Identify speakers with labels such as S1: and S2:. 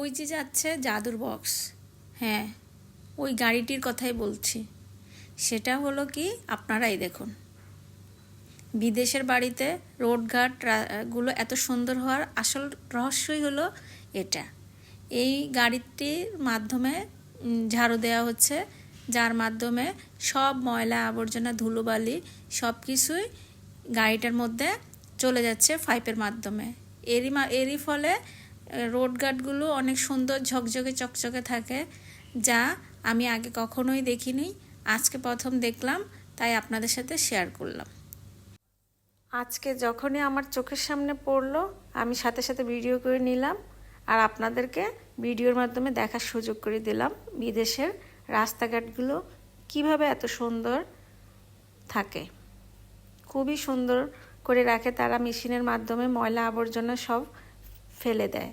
S1: ওই যে যাচ্ছে জাদুর বক্স হ্যাঁ ওই গাড়িটির কথাই বলছি। সেটা হলো কি, আপনারাই দেখুন। বিদেশের বাড়িতে রোডঘাটগুলো এত সুন্দর হওয়ার আসল রহস্যই হলো এটা। এই গাড়িটির মাধ্যমে ঝাড়ু দেওয়া হচ্ছে, যার মাধ্যমে সব ময়লা আবর্জনা, ধুলোবালি সব কিছুই গাড়িটার মধ্যে চলে যাচ্ছে পাইপের মাধ্যমে। এরই এরই ফলে রোডঘাটগুলো অনেক সুন্দর ঝকঝকে চকচকে থাকে, যা আমি আগে কখনোই দেখিনি। আজকে প্রথম দেখলাম, তাই আপনাদের সাথে শেয়ার করলাম। আজকে যখনই আমার চোখের সামনে পড়ল, আমি সাথে সাথে ভিডিও করে নিলাম আর আপনাদেরকে ভিডিওর মাধ্যমে দেখার সুযোগ করে দিলাম বিদেশের রাস্তাঘাটগুলো কীভাবে এত সুন্দর থাকে। খুবই সুন্দর করে রাখে, তারা মেশিনের মাধ্যমে ময়লা আবর্জনা সব ফেলে দেয়।